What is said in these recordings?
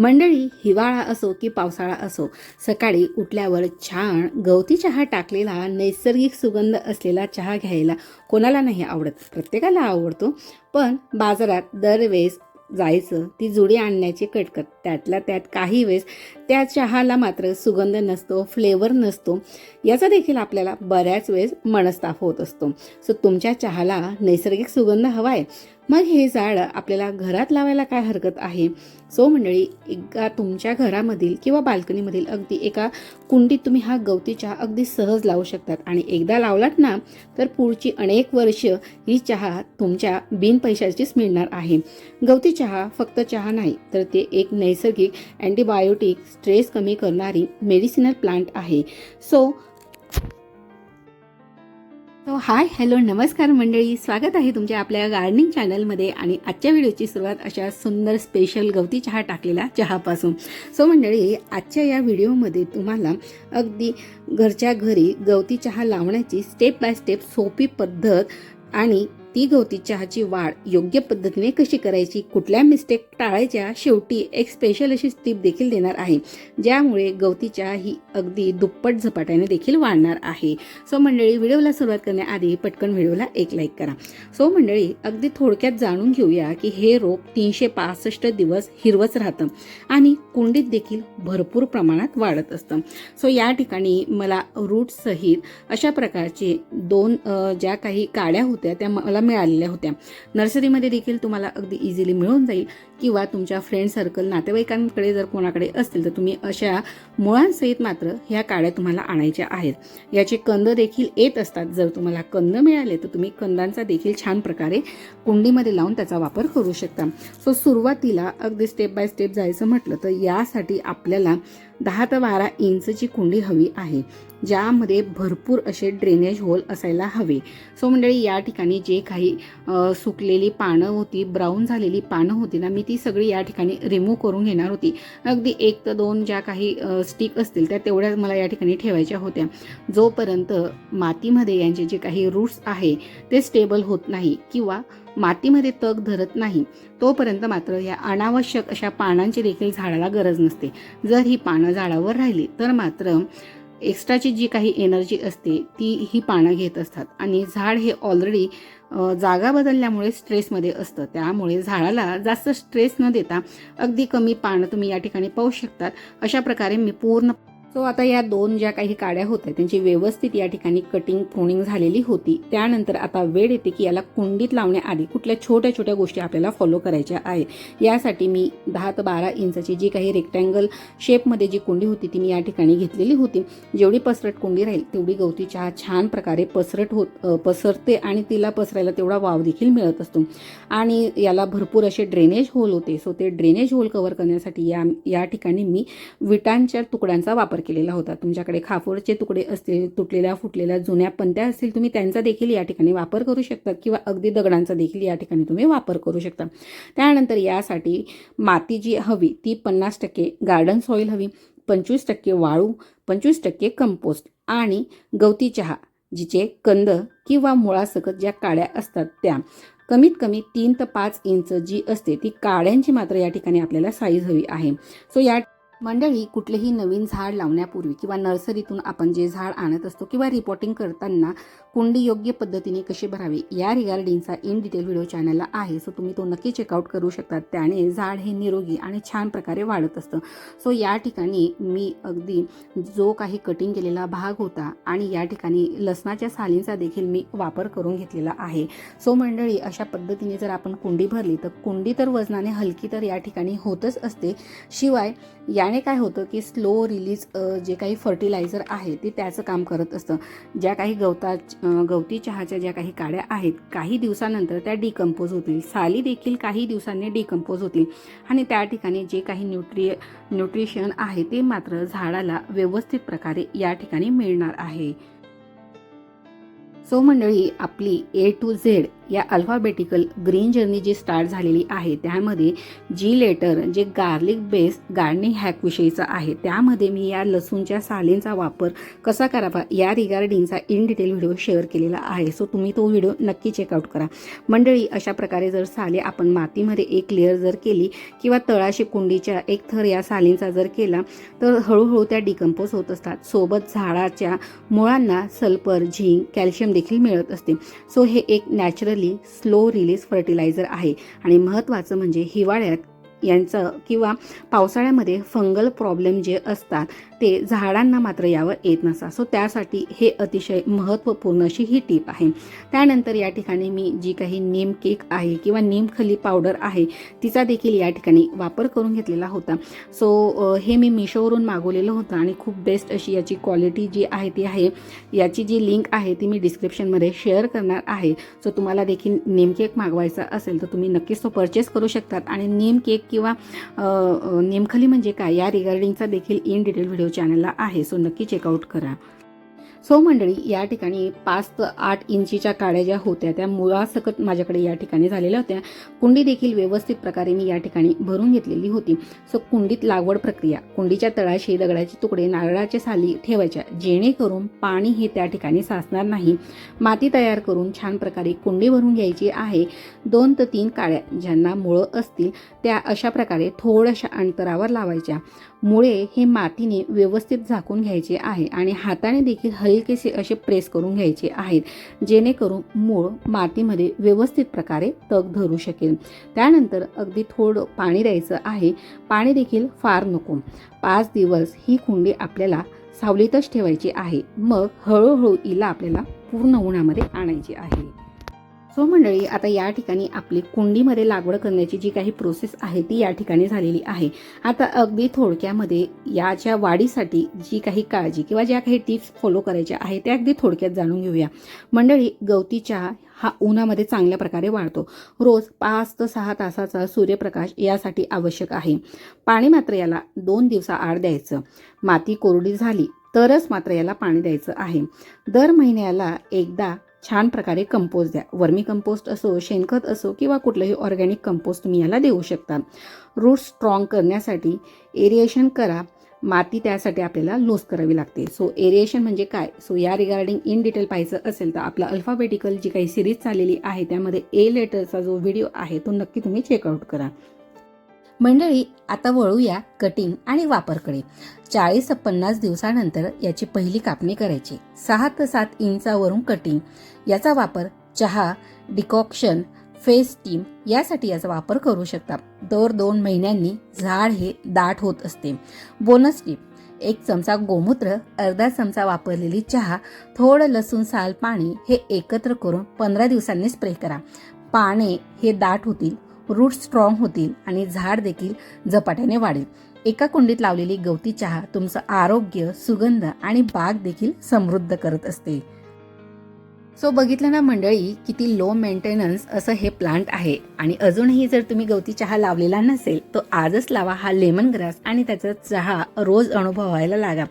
मंडळी हिवाळा असो की पावसाळा असो सकाळी उठल्यावर छान गवती चहा टाकलेला नैसर्गिक सुगंध असलेला चहा घ्यायला कोणाला नाही आवडत? प्रत्येकाला आवडतो. पण बाजारात दरवेळेस जायचं ती जुडी आणण्याची कटकट. त्यातल्या त्यात काही वेळेस त्या चहाला मात्र सुगंध नसतो फ्लेवर नसतो. याचा देखील आपल्याला बऱ्याच वेळेस मनस्ताप होत असतो. सो तुमच्या चहाला नैसर्गिक सुगंध हवा आहे मग हे झाड आपल्याला घरात लावायला काय हरकत आहे? सो मंडळी एका तुमच्या घरामधील किंवा बाल्कनीमधील अगदी एका कुंडीत तुम्ही हा गवती चहा अगदी सहज लावू शकतात. आणि एकदा लावलात ना तर पुढची अनेक वर्ष ही चहा तुमच्या बिन पैशाचीच मिळणार आहे. गवती चहा फक्त चहा नाही तर ते एक नैसर्गिक अँटीबायोटिक स्ट्रेस कमी करणारी मेडिसिनल प्लांट आहे. सो तो हाय हॅलो नमस्कार मंडळी. स्वागत आहे तुमच्या आपल्या गार्डनिंग चॅनलमध्ये आणि आजच्या व्हिडिओची सुरुवात अशा सुंदर स्पेशल गवती चहा टाकलेला चहापासून. सो मंडळी आजच्या या व्हिडिओमध्ये तुम्हाला अगदी घरच्या घरी गवती चहा लावण्याची स्टेप बाय स्टेप सोपी पद्धत आणि ती गवती चहाची वाढ योग्य पद्धतीने कशी करायची कुठल्या मिस्टेक टाळायच्या शेवटी एक स्पेशल अशी टिप देखील देणार आहे. ज्यामुळे गवती चहा ही अगदी दुप्पट झपाट्याने देखील वाढणार आहे. सो मंडळी व्हिडिओला सुरुवात करण्याआधी पटकन व्हिडिओला एक लाईक करा. सो मंडळी अगदी थोडक्यात जाणून घेऊया की हे रोप तीनशे पासष्ट दिवस हिरवच राहतं आणि कुंडीत देखील भरपूर प्रमाणात वाढत असतं. सो या ठिकाणी मला रूट सहित अशा प्रकारचे दोन ज्या काही काड्या होत्या त्या मला मिळालेल्या होत्या. नर्सरीमध्ये देखील तुम्हाला अगदी इझिली मिळून जाईल. किंवा तुमच्या फ्रेंड सर्कल नातेवाईकांकडे जर कोणाकडे असतील तर तुम्ही अशा मुळांसहित मात्र ह्या काड्या तुम्हाला आणायच्या आहेत. याचे कंद देखील येत असतात. जर तुम्हाला कंद मिळाले तर तुम्ही कंदांचा देखील छान प्रकारे कुंडीमध्ये लावून त्याचा वापर करू शकता. सो सुरुवातीला अगदी स्टेप बाय स्टेप जायचं म्हटलं तर यासाठी आपल्याला दहा ते बारा इंचची कुंडी हवी आहे ज्यामध्ये भरपूर असे ड्रेनेज होल असायला हवे. सो मंडळी या ठिकाणी जे काही सुकलेली पानं होती ब्राऊन झालेली पानं होती ना मी ती सगळी या ठिकाणी रिमूव्ह करून घेणार होती. अगदी एक तर दोन ज्या काही स्टिक असतील त्या तेवढ्या मला या ठिकाणी ठेवायच्या होत्या. जोपर्यंत मातीमध्ये यांचे जे काही रूट्स आहे ते स्टेबल होत नाही किंवा मातीमध्ये तग धरत नाही तोपर्यंत मात्र या अनावश्यक अशा पानांची देखील झाडाला गरज नसते. जर ही पानं झाडावर राहिली तर मात्र एक्स्ट्राची जी काही एनर्जी असते ती ही पानं घेत असतात. आणि झाड हे ऑलरेडी जागा बदलल्यामुळे स्ट्रेसमध्ये असतं. त्यामुळे झाडाला जास्त स्ट्रेस न देता अगदी कमी पानं तुम्ही या ठिकाणी पाहू शकतात. अशा प्रकारे मी पूर्ण सो आता या दोन ज्या काही काड्या होत्या त्यांची व्यवस्थित या ठिकाणी कटिंग फोनिंग झालेली होती. त्यानंतर आता वेळ येते की याला कुंडीत लावण्याआधी कुठल्या छोट्या छोट्या गोष्टी आपल्याला फॉलो करायच्या आहेत. यासाठी मी दहा ते बारा इंचाची जी काही रेक्टँगल शेपमध्ये जी कुंडी होती ती मी या ठिकाणी घेतलेली होती. जेवढी पसरट कुंडी राहील तेवढी गवती चहा छान प्रकारे पसरट होत पसरते आणि तिला पसरायला तेवढा वाव देखील मिळत असतो. आणि याला भरपूर असे ड्रेनेज होल होते. सो ते ड्रेनेज होल कव्हर करण्यासाठी या या ठिकाणी मी विटांच्या तुकड्यांचा वापर केलेला होता. तुमच्याकडे खाफोरचे तुकडे असतील तुटलेल्या फुटलेल्या जुन्या पंत्या असतील तुम्ही त्यांचा देखील या ठिकाणी वापर करू शकता किंवा अगदी दगडांचा देखील या ठिकाणी तुम्ही वापर करू शकता. त्यानंतर यासाठी माती जी हवी ती पन्नास टक्के गार्डन सॉईल हवी पंचवीस टक्के वाळू पंचवीस टक्के कंपोस्ट आणि गवती चहा जिचे कंद किंवा मुळासकट ज्या काड्या असतात त्या. कमीत कमी तीन ते पाच इंच जी असते ती काड्यांची मात्र या ठिकाणी आपल्याला साईज हवी आहे. सो या मंडळी कुठलेही नवीन झाड लावण्यापूर्वी किंवा नर्सरीतून आपण जे झाड आणत असतो किंवा रिपोर्टिंग करताना कुंडी योग्य पद्धतीने कशी भरावी या रिगार्डिंगचा इन डिटेल व्हिडिओ चॅनलला आहे. सो तुम्ही तो नक्की चेकआउट करू शकता त्याने झाड हे निरोगी आणि छान प्रकारे वाढत असतं. सो या ठिकाणी मी अगदी जो काही कटिंग केलेला भाग होता आणि या ठिकाणी लसणाच्या सालींचा देखील मी वापर करून घेतलेला आहे. सो मंडळी अशा पद्धतीने जर आपण कुंडी भरली तर कुंडी तर वजनाने हलकी तर या ठिकाणी होतच असते. शिवाय या त्याने काय होतं की स्लो रिलीज जे काही फर्टिलायझर आहे ते त्याचं काम करत असतं. ज्या काही गवता गवती चहाच्या ज्या काही काड्या आहेत काही दिवसानंतर त्या डिकम्पोज होतील. साली देखील काही दिवसांनी डिकम्पोज होतील. आणि त्या ठिकाणी जे काही न्यूट्रि न्यूट्रिशन आहे ते मात्र झाडाला व्यवस्थित प्रकारे या ठिकाणी मिळणार आहे. सो मंडळी आपली ए टू झेड या अल्फाबेटिकल ग्रीन जर्नी जी स्टार्ट झालेली आहे त्यामध्ये जी लेटर जे गार्लिक बेस गार्डनिंग हॅकविषयीचं आहे त्यामध्ये मी या लसूणच्या सालींचा वापर कसा करावा या रिगार्डिंगचा इन डिटेल व्हिडिओ शेअर केलेला आहे. सो तुम्ही तो व्हिडिओ नक्की चेकआउट करा. मंडळी अशा प्रकारे जर साले आपण मातीमध्ये एक लेअर जर केली किंवा तळाशी कुंडीच्या एक थर या सालींचा जर केला तर हळूहळू त्या डिकम्पोज होत असतात. सोबत झाडाच्या मुळांना सल्फर झिंक कॅल्शियम देखील मिळत असते. सो हे एक नॅचरल स्लो रिलीज फर्टिलायझर आहे. आणि महत्त्वाचं म्हणजे हिवाळ्यात यांचं किंवा पावसाळ्यामध्ये फंगल प्रॉब्लेम जे असतात ते झाडांना मात्र यावर येत नसा. सो त्यासाठी हे अतिशय महत्त्वपूर्ण अशी ही टीप आहे. त्यानंतर या ठिकाणी मी जी काही नीम केक आहे किंवा नीमखली पावडर आहे तिचा देखील या ठिकाणी वापर करून घेतलेला होता. सो हे मी मिशोवरून मागवलेलं होतं आणि खूप बेस्ट अशी याची क्वालिटी जी आहे ती आहे. याची जी लिंक आहे ती मी डिस्क्रिप्शनमध्ये शेअर करणार आहे. सो तुम्हाला देखील नीम केक मागवायचा असेल तर तुम्ही नक्कीच तो परचेस करू शकतात. आणि नीम केक किंवा नीमखली नेमखली म्हणजे काय? या रिगार्डिंगचा देखील इन डिटेल व्हिडिओ चॅनलला आहे सो नक्की चेकआउट करा. सो मंडळी या ठिकाणी पाच ते आठ इंचीच्या काड्या ज्या होत्या त्या मुळासकट माझ्याकडे या ठिकाणी झालेल्या होत्या. कुंडी देखील व्यवस्थित प्रकारे मी या ठिकाणी भरून घेतलेली होती. सो कुंडीत लागवड प्रक्रिया कुंडीच्या तळाशी दगडाचे तुकडे नारळाच्या साली ठेवायच्या जेणेकरून पाणी हे त्या ठिकाणी साचणार नाही. माती तयार करून छान प्रकारे कुंडी भरून घ्यायची आहे. दोन ते तीन काड्या ज्यांना मुळं असतील त्या अशा प्रकारे थोड्याशा अंतरावर लावायच्या. मुळे हे मातीने व्यवस्थित झाकून घ्यायचे आहे आणि हाताने देखील हलकेसे असे प्रेस करून घ्यायचे आहेत जेणेकरून मूळ मातीमध्ये व्यवस्थित प्रकारे तग धरू शकेल. त्यानंतर अगदी थोडं पाणी द्यायचं आहे. पाणी देखील फार नको. पाच दिवस ही कुंडी आपल्याला सावलीतच ठेवायची आहे. मग हळूहळू हिला आपल्याला पूर्ण उन्हामध्ये आणायची आहे. सो मंडळी आता या ठिकाणी आपली कुंडीमध्ये लागवड करण्याची जी काही प्रोसेस आहे ती या ठिकाणी झालेली आहे. आता अगदी थोडक्यामध्ये याच्या वाढीसाठी जी काही काळजी किंवा ज्या काही टिप्स फॉलो करायच्या आहेत त्या अगदी थोडक्यात जाणून घेऊया. मंडळी गवती चहा हा उन्हामध्ये चांगल्या प्रकारे वाढतो. रोज पाच ते सहा तासाचा सूर्यप्रकाश यासाठी आवश्यक आहे. पाणी मात्र याला दोन दिवसाआड द्यायचं. माती कोरडी झाली तरच मात्र याला पाणी द्यायचं आहे. दर महिन्याला एकदा छान प्रकारे कंपोस्ट द्या. वर्मी कंपोस्ट असो शेणखत असो किंवा कुठलंही ऑर्गॅनिक कंपोस्ट तुम्ही याला देऊ शकता. रूट स्ट्रॉंग करण्यासाठी एरिएशन करा. माती त्यासाठी आपल्याला लूज करावी लागते. सो एरिएशन म्हणजे काय? सो या रिगार्डिंग इन डिटेल पाहायचं असेल तर आपला अल्फाबेटिकल जी काही सिरीज चाललेली आहे त्यामध्ये ए लेटरचा जो व्हिडिओ आहे तो नक्की तुम्ही चेकआउट करा. मंडळी आता वळूया कटिंग आणि वापरकडे. चाळीस ते पन्नास दिवसानंतर याची पहिली कापणी करायची. सहा ते सात इंचावरून कटिंग. याचा वापर चहा डिकॉक्शन फेस टीम यासाठी याचा वापर करू शकता. दर दोन महिन्यांनी झाड हे दाट होत असते. Bonus tip. एक चमचा गोमूत्र अर्धा चमचा वापरलेली चहा थोडं लसूण साल पाणी हे एकत्र करून पंधरा दिवसांनी स्प्रे करा. पाने हे दाट होतील. रूट स्ट्रॉंग होतील आणि झाड देखील झपाट्याने वाढेल. एका कुंडीत लावलेली गवती चहा तुमचं आरोग्य सुगंध आणि बाग देखील समृद्ध करत असते. सो बघितलं ना मंडळी किती लो मेंटेनन्स असं हे प्लांट आहे. आणि अजूनही जर तुम्ही गवती चहा लावलेला नसेल तर आजच लावा हा लेमन ग्रास आणि त्याचा चहा रोज अनुभवायला लागा.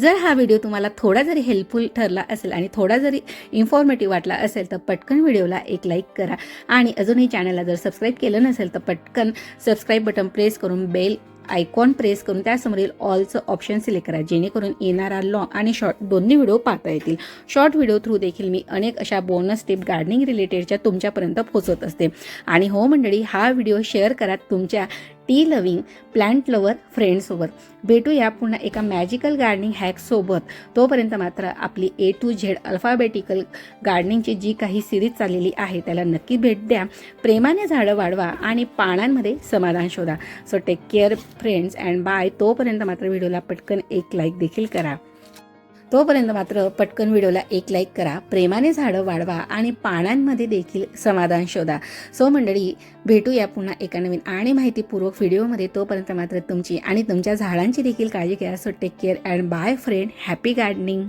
जर हा व्हिडिओ तुम्हाला थोडा जरी हेल्पफुल ठरला असेल आणि थोडा जरी इन्फॉर्मेटिव्ह वाटला असेल तर पटकन व्हिडिओला एक लाईक करा. आणि अजूनही चॅनलला जर सबस्क्राईब केलं नसेल तर पटकन सबस्क्राईब बटन प्रेस करून बेल आयकॉन प्रेस करून त्यासमोरील ऑलचं ऑप्शन सिलेक्ट करा जेणेकरून येणारा लॉंग आणि शॉर्ट दोन्ही व्हिडिओ पाहता येतील. शॉर्ट व्हिडिओ थ्रू देखील मी अनेक अशा बोनस टिप गार्डनिंग रिलेटेडच्या तुमच्यापर्यंत पोहोचत असते. आणि हो मंडळी हा व्हिडिओ शेअर करा तुमच्या टी लव्हिंग प्लांट लवर फ्रेंडसोबत भेटूया पुन्हा एका मॅजिकल गार्डनिंग हॅकसोबत तोपर्यंत मात्र आपली ए टू झेड अल्फाबेटिकल गार्डनिंगची जी काही सिरीज चाललेली आहे त्याला नक्की भेट द्या. प्रेमाने झाडं वाढवा आणि पानांमध्ये समाधान शोधा. So take care friends and bye तोपर्यंत मात्र व्हिडिओला पटकन एक लाईक देखील करा. तोपर्यंत मात्र पटकन व्हिडिओला एक लाईक करा प्रेमाने झाडं वाढवा आणि पानांमध्ये देखील समाधान शोधा. सो मंडळी भेटूया पुन्हा एका नवीन आणि माहितीपूर्वक व्हिडिओमध्ये. तोपर्यंत मात्र तुमची आणि तुमच्या झाडांची देखील काळजी घ्या. So take care and bye friend happy gardening